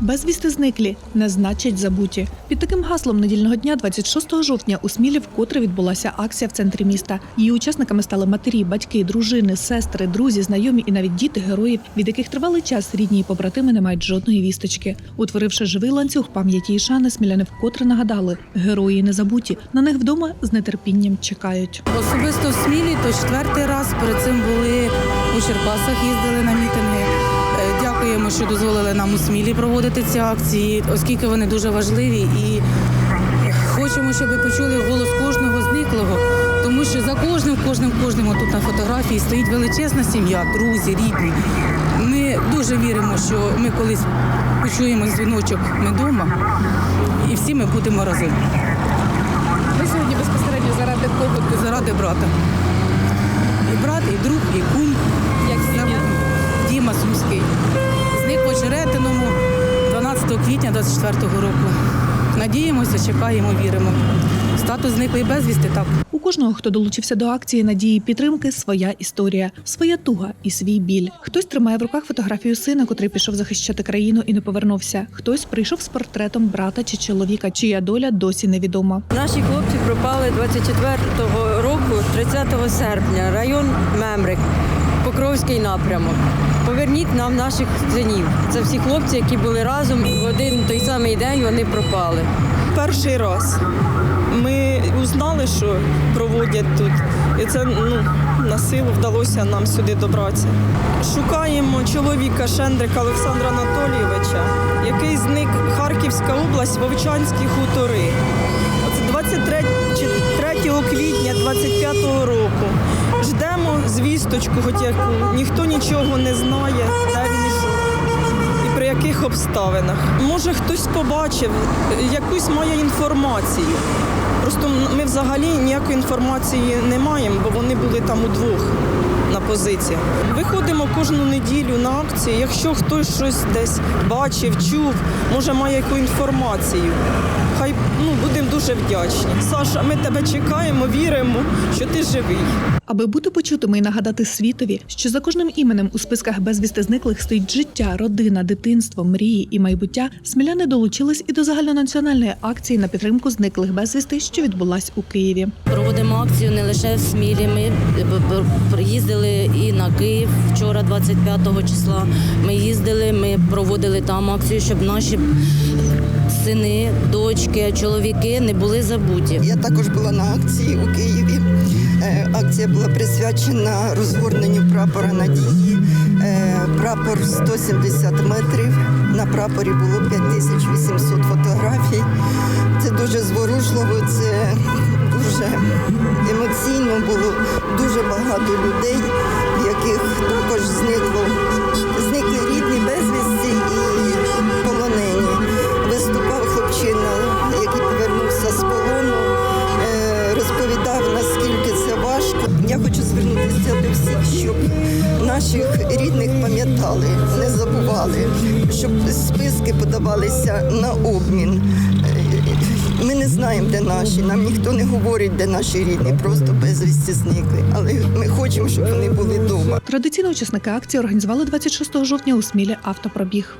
Безвісти зниклі не значить забуті. Під таким гаслом недільного дня, 26 жовтня, у Смілі вкотре відбулася акція в центрі міста. Її учасниками стали матері, батьки, дружини, сестри, друзі, знайомі і навіть діти героїв, від яких тривалий час рідні і побратими не мають жодної вісточки. Утворивши живий ланцюг пам'яті і шани, сміляни вкотре нагадали: герої не забуті. На них вдома з нетерпінням чекають. Особисто в Смілі то четвертий раз. Перед цим були у Черкасах, їздили на мітинги. Дякуємо, що дозволили нам у Смілі проводити ці акції, оскільки вони дуже важливі. І хочемо, щоб ви почули голос кожного зниклого, тому що за кожним, кожним, кожним тут на фотографії стоїть величезна сім'я, друзі, рідні. Ми дуже віримо, що ми колись почуємо дзвіночок ми вдома, і всі ми будемо разом. Ви сьогодні безпосередньо заради кого? заради брата. І брат, і друг, і кум. Як? Діма Сумський. Очеретиному 12 квітня 24-го року. Надіємося, чекаємо, віримо. Статус зниклий безвісти так. У кожного, хто долучився до акції надії підтримки, своя історія, своя туга і свій біль. Хтось тримає в руках фотографію сина, котрий пішов захищати країну і не повернувся. Хтось прийшов з портретом брата чи чоловіка, чия доля досі невідома. Наші хлопці пропали 24-го року, 30 серпня, район Мемрик, Покровський напрямок. Поверніть нам наших синів. Це всі хлопці, які були разом в один той самий день вони пропали. перший раз. Ми узнали, що проводять тут, і це ну, на силу вдалося нам сюди добратися. Шукаємо чоловіка Шендрика Олександра Анатолійовича, який зник Харківська область, Вовчанські хутори. Оце 23 3 квітня 25-го року. Звісточку, хоч яку ніхто нічого не знає, де він і при яких обставинах. Може, хтось побачив, якусь має інформацію. Просто ми взагалі ніякої інформації не маємо, бо вони були там удвох на позиціях. Виходимо кожну неділю на акції. Якщо хтось щось десь бачив, чув, може має яку інформацію. Хай ну, будемо дуже вдячні. Саша, ми тебе чекаємо, віримо, що ти живий. Аби бути почутими і нагадати світові, що за кожним іменем у списках безвісти зниклих стоїть життя, родина, дитинство, мрії і майбуття, сміляни долучились і до загальнонаціональної акції на підтримку зниклих безвісти, що відбулась у Києві. Проводимо акцію не лише в Смілі. Ми приїздили і на Київ вчора, 25 числа. Ми їздили, ми проводили там акцію, щоб наші сини, дочки, чоловіки не були забуті. Я також була на акції у Києві. Е, Акція була присвячена розгорненню прапора надії. Е, Прапор 170 метрів. На прапорі було 5800 фотографій. Це дуже зворушливо, це дуже емоційно було. Дуже багато людей, в яких також зникло, зникли рідні безвісті і полонені. Виступав хлопчина, який повернувся з полону, е, розповідав, наскільки це важко. Я хочу звернутися до всіх, щоб наших рідних пам'ятали, не забували, щоб списки подавалися на обмін. Ми не знаємо, де наші, нам ніхто не говорить, де наші рідні, просто безвісті зникли. Але ми хочемо, щоб вони були вдома. Традиційно учасники акції організували 26 жовтня у Смілі автопробіг.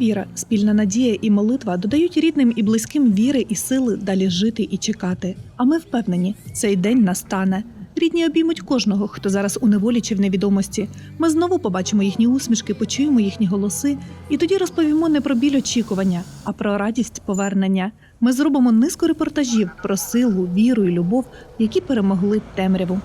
Віра, спільна надія і молитва додають рідним і близьким віри і сили далі жити і чекати. А ми впевнені, цей день настане. Рідні обіймуть кожного, хто зараз у неволі чи в невідомості. Ми знову побачимо їхні усмішки, почуємо їхні голоси, і тоді розповімо не про біль очікування, а про радість повернення. Ми зробимо низку репортажів про силу, віру і любов, які перемогли темряву.